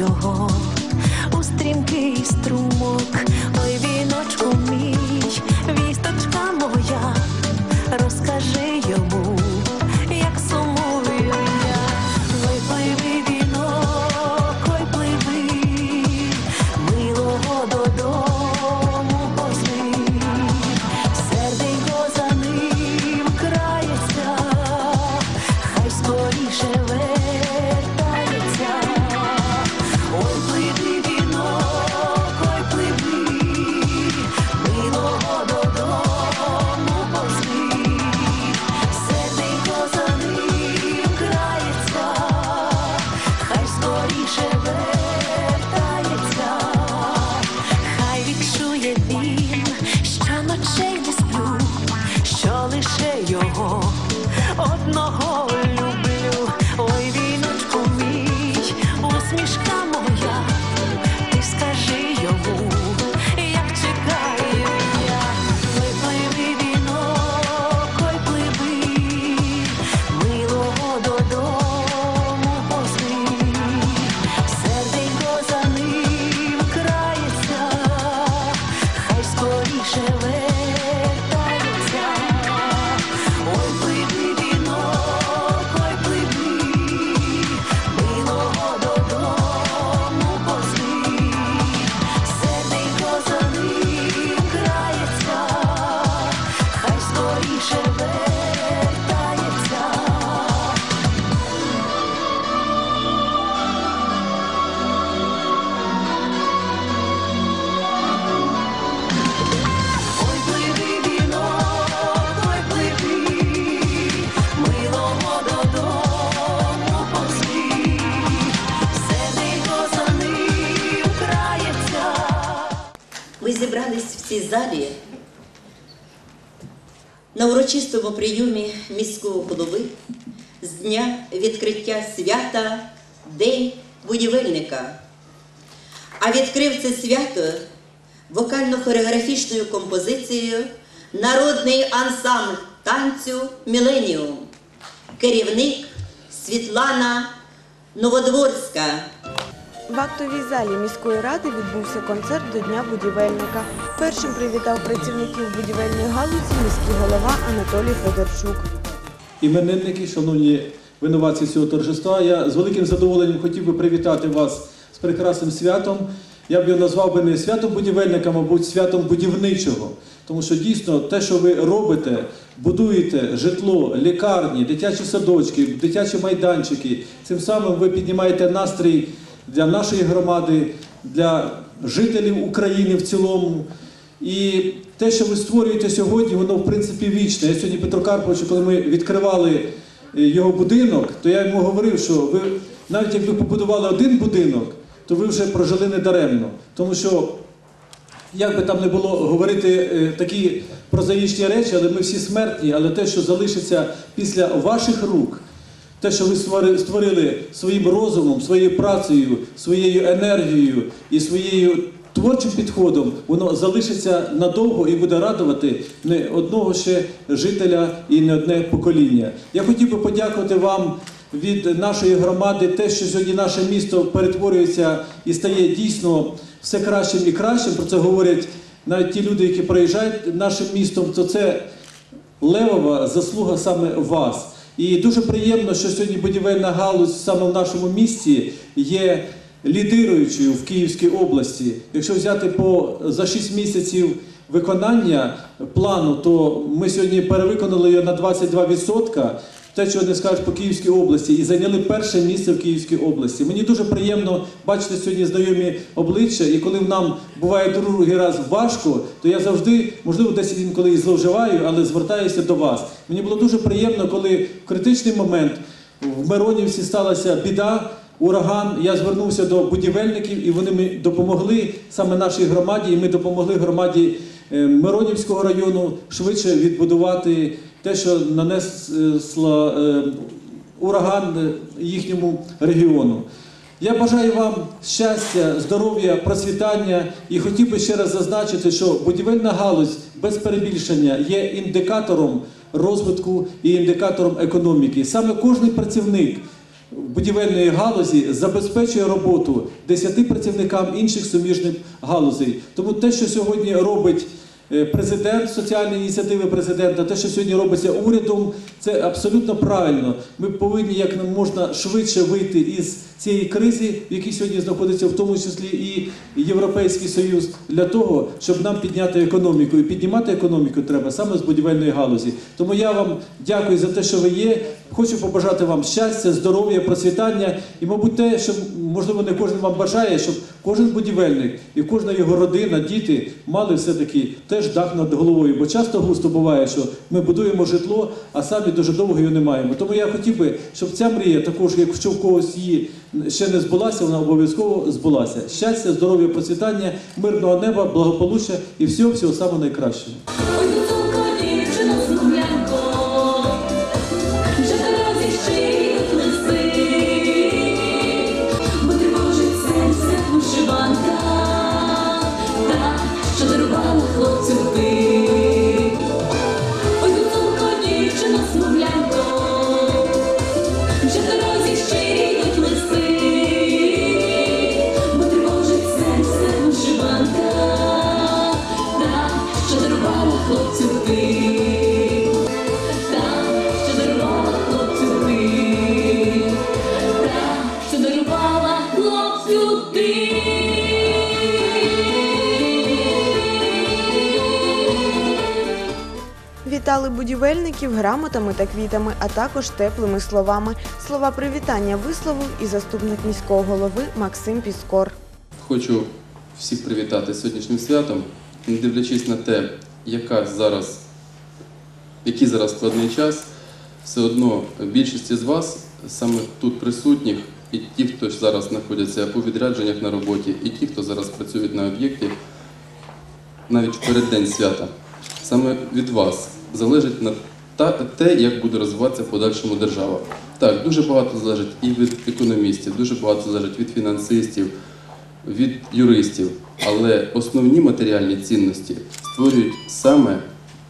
його у стрімкий струмок. На урочистому прийомі міського голови з дня відкриття свята День будівельника. А відкрив це свято вокально-хореографічною композицією Народний ансамбль танцю Міленіум. Керівник Світлана Новодворська. В актовій залі міської ради відбувся концерт до Дня будівельника. Першим привітав працівників будівельної галузі міський голова Анатолій Федорчук. іменинники, шановні винуватці цього торжества. Я з великим задоволенням хотів би привітати вас з прекрасним святом. Я б його назвав би не святом будівельника, мабуть, святом будівничого. Тому що дійсно те, що ви робите, будуєте житло, лікарні, дитячі садочки, дитячі майданчики, цим самим ви піднімаєте настрій для нашої громади, для жителів України в цілому. І те, що ви створюєте сьогодні, воно в принципі вічне. Я сьогодні Петро Карповичу, коли ми відкривали е, його будинок, то я йому говорив, що ви навіть якби побудували один будинок, то ви вже прожили недаремно. Тому що, як би там не було говорити е, такі прозаїчні речі, але ми всі смертні, але те, що залишиться після ваших рук, те, що ви створили своїм розумом, своєю працею, своєю енергією і своєю творчим підходом, воно залишиться надовго і буде радувати не одного ще жителя і не одне покоління. Я хотів би подякувати вам від нашої громади, те, що сьогодні наше місто перетворюється і стає дійсно все кращим і кращим. Про це говорять навіть ті люди, які проїжджають нашим містом, то це левова заслуга саме вас. І дуже приємно, що сьогодні будівельна галузь саме в нашому місті є лідируючою в Київській області. Якщо взяти по за 6 місяців виконання плану, то ми сьогодні перевиконали його на 22%. Те, чого не скажеш по Київській області, і зайняли перше місце в Київській області. Мені дуже приємно бачити сьогодні знайомі обличчя, і коли нам буває другий раз важко, то я завжди, можливо, десь інколи і зловживаю, але звертаюся до вас. Мені було дуже приємно, коли в критичний момент в Миронівці сталася біда, ураган. Я звернувся до будівельників, і вони мені допомогли саме нашій громаді, і ми допомогли громаді е, Миронівського району швидше відбудувати те, що нанесла е, ураган їхньому регіону. Я бажаю вам щастя, здоров'я, процвітання і хотів би ще раз зазначити, що будівельна галузь без перебільшення є індикатором розвитку і індикатором економіки. Саме кожен працівник будівельної галузі забезпечує роботу 10 працівникам інших суміжних галузей. Тому те, що сьогодні робить президент, соціальні ініціативи президента, те, що сьогодні робиться урядом, це абсолютно правильно. Ми повинні як можна швидше вийти із цієї кризи, в якій сьогодні знаходиться в тому числі і Європейський Союз, для того, щоб нам підняти економіку. І піднімати економіку треба саме з будівельної галузі. Тому я вам дякую за те, що ви є. Хочу побажати вам щастя, здоров'я, процвітання і, мабуть, те, що можливо не кожен вам бажає, щоб кожен будівельник і кожна його родина, діти мали все-таки теж дах над головою. Бо часто густо буває, що ми будуємо житло, а самі дуже довго його не маємо. Тому я хотів би, щоб ця мрія, також, якщо в когось її ще не збулася, вона обов'язково збулася. Щастя, здоров'я, процвітання, мирного неба, благополуччя і всього всього найкращого. Хлопцю ти, та, що дарувала хлопцю ти, та, що дарувала хлопцю ти. Вітали будівельників грамотами та квітами, а також теплими словами. Слова привітання висловив і заступник міського голови Максим Піскор. Хочу всіх привітати сьогоднішнім святом, не дивлячись на те, яка зараз, який зараз складний час, все одно більшість з вас, саме тут присутніх, і ті, хто зараз знаходяться у відрядженнях на роботі, і ті, хто зараз працюють на об'єкті, навіть в переддень свята, саме від вас залежить на те, як буде розвиватися в подальшому держава. Так, дуже багато залежить і від економістів, дуже багато залежить від фінансистів, від юристів, але основні матеріальні цінності створюють саме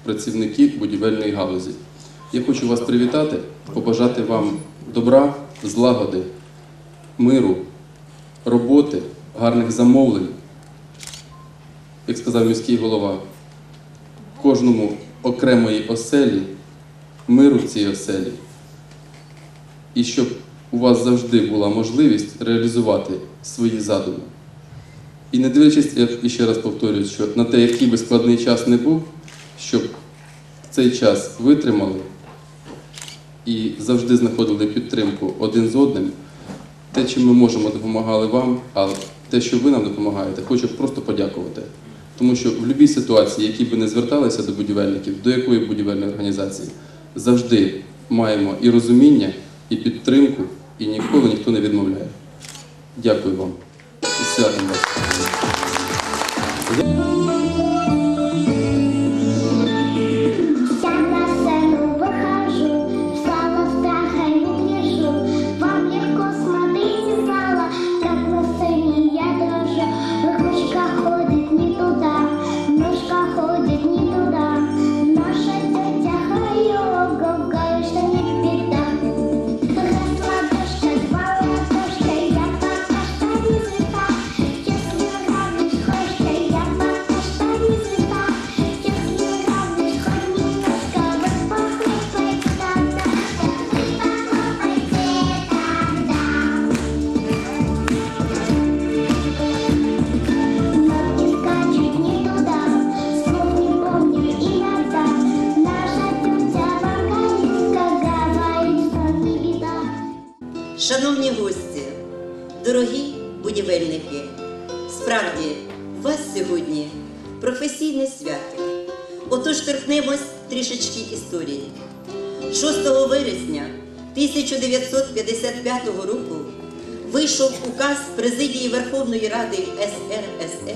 працівники будівельної галузі. Я хочу вас привітати, побажати вам добра, злагоди, миру, роботи, гарних замовлень, як сказав міський голова, кожному окремої оселі, миру в цій оселі, і щоб у вас завжди була можливість реалізувати свої задуми. І не дивлячись, я іще раз повторюю, що на те, який би складний час не був, щоб цей час витримали і завжди знаходили підтримку один з одним, те, чим ми можемо, допомагали вам, а те, що ви нам допомагаєте, хочу просто подякувати. Тому що в будь-якій ситуації, які би не зверталися до будівельників, до якої будівельної організації, завжди маємо і розуміння, і підтримку, і ніколи ніхто не відмовляє. Дякую вам. І 1955 року вийшов указ Президії Верховної Ради СРСР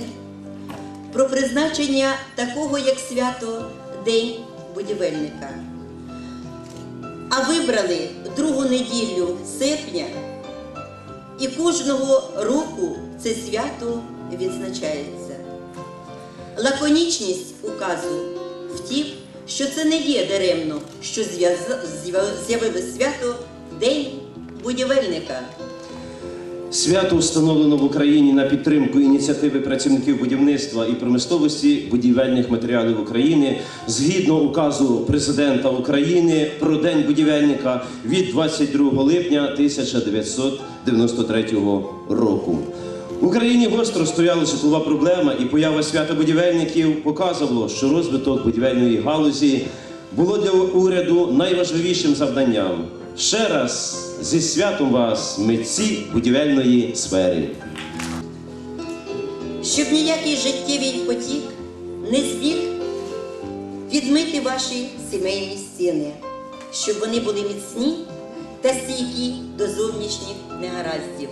про призначення такого як свято День будівельника. А вибрали другу неділю серпня, і кожного року це свято відзначається. Лаконічність указу втім, що це не є даремно, що зв'яз- з'яв- з'явилось свято День будівельника. Свято встановлено в Україні на підтримку ініціативи працівників будівництва і промисловості будівельних матеріалів України згідно указу президента України про День будівельника від 22 липня 1993 року. В Україні гостро стояла житлова проблема, і поява свята будівельників показувало, що розвиток будівельної галузі було для уряду найважливішим завданням. Ще раз зі святом вас, митці будівельної сфери. щоб ніякий життєвий потік не зміг відмити ваші сімейні стіни, щоб вони були міцні та стійкі до зовнішніх негараздів.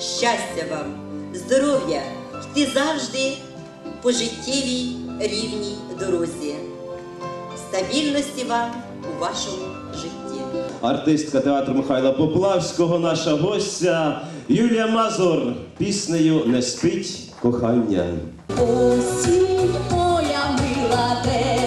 Щастя вам, здоров'я, йти завжди по життєвій рівній дорозі, стабільності вам у вашому житті. Артистка театру Михайла Поплавського, наша гостя Юлія Мазур піснею Не спить кохання. Осінь моя мила, де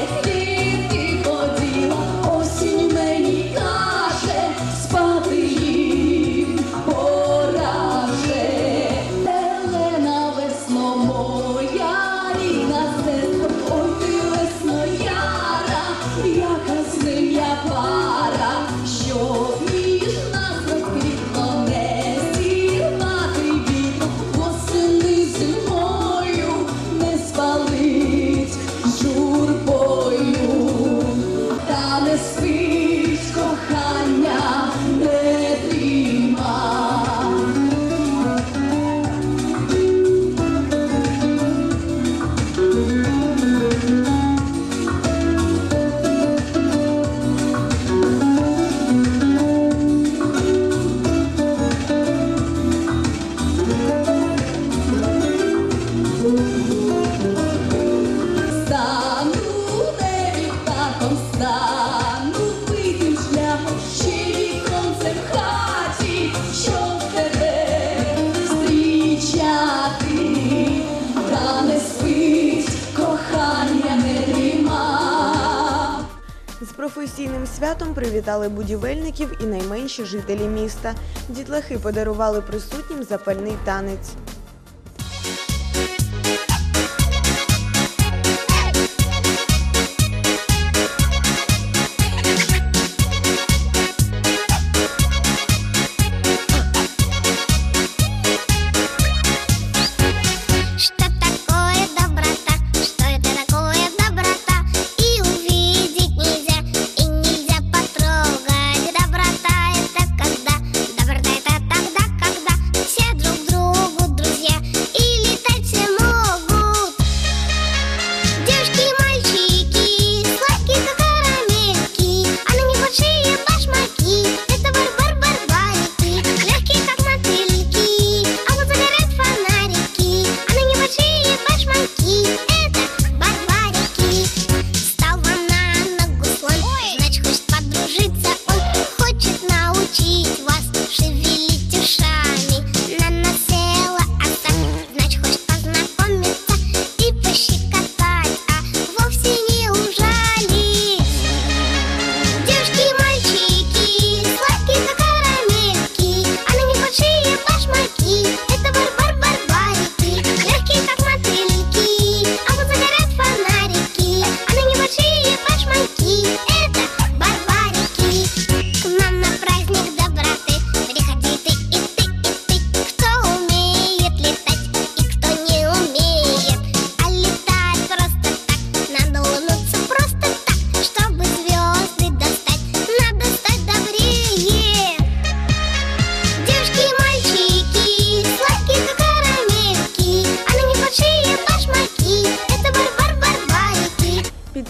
професійним святом привітали будівельників і найменші жителі міста. Дітлахи подарували присутнім запальний танець.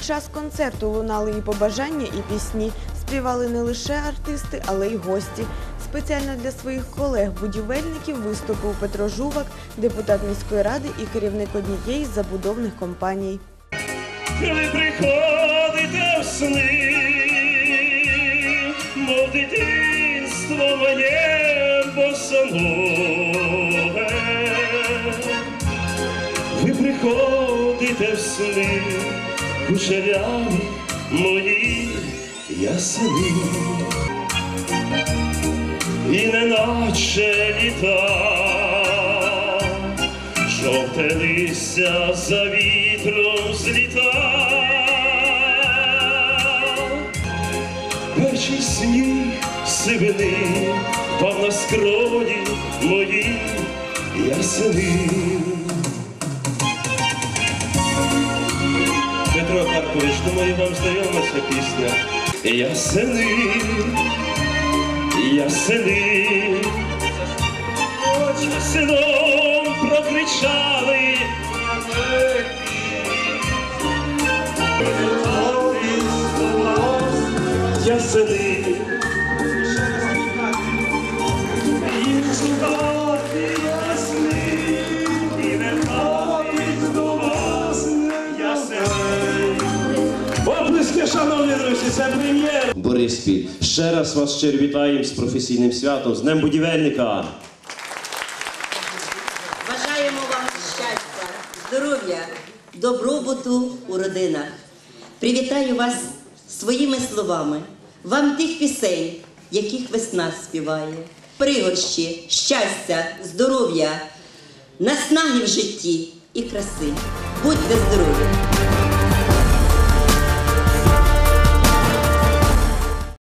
Час концерту лунали і побажання, і пісні. Співали не лише артисти, але й гості. Спеціально для своїх колег-будівельників виступив Петро Жувак, депутат міської ради і керівник однієї з забудовних компаній. Ви приходите в сни, мов дитинство моє босоноге. Ви приходите в сни, кучеряві мої ясени. і неначе літа, жовте листя за вітром зліта. Перший сніг сивини впав на скроні мої ясени. Петро Карпович, думаю, вам знайома ця пісня. Ясени, ясени, хоч селом прокричали. Ясени, їх це прем'єр. Бориспіль. Ще раз вас щиро вітаємо з професійним святом, з Днем будівельника. Бажаємо вам щастя, здоров'я, добробуту у родинах. Привітаю вас своїми словами, вам тих пісень, яких весна співає. Пригорщі, щастя, здоров'я, наснаги в житті і краси. Будьте здорові!